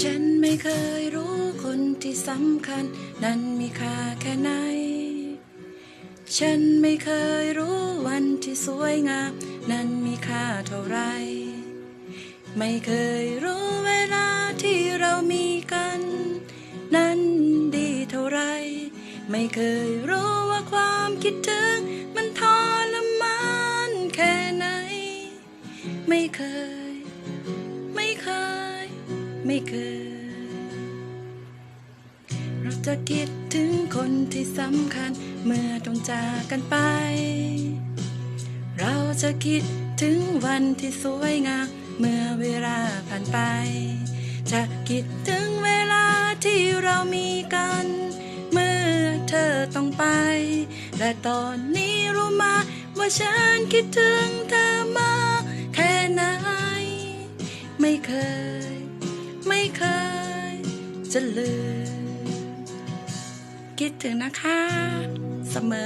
ฉันไม่เคยรู้คนที่สำคัญ นั้นมีค่าแค่ไหน ฉันไม่เคยรู้วันที่สวยงาม นั้นมีค่าเท่าไร ไม่เคยรู้เวลาที่เรามีกัน นั้นดีเท่าไร ไม่เคยรู้ว่าความคิดถึง ไม่เคย ไม่เคย ไม่เคย เราจะคิดถึงคนที่สำคัญเมื่อต้องจากกันไป เราจะคิดถึงวันที่สวยงามเมื่อเวลาผ่านไป จะคิดถึงเวลาที่เรามีกัน เมื่อเธอต้องไป และตอนนี้รู้มาว่าฉันคิดถึงเธอ ไม่เคย ไม่เคย จะลืม คิดถึงนะคะ เสมอ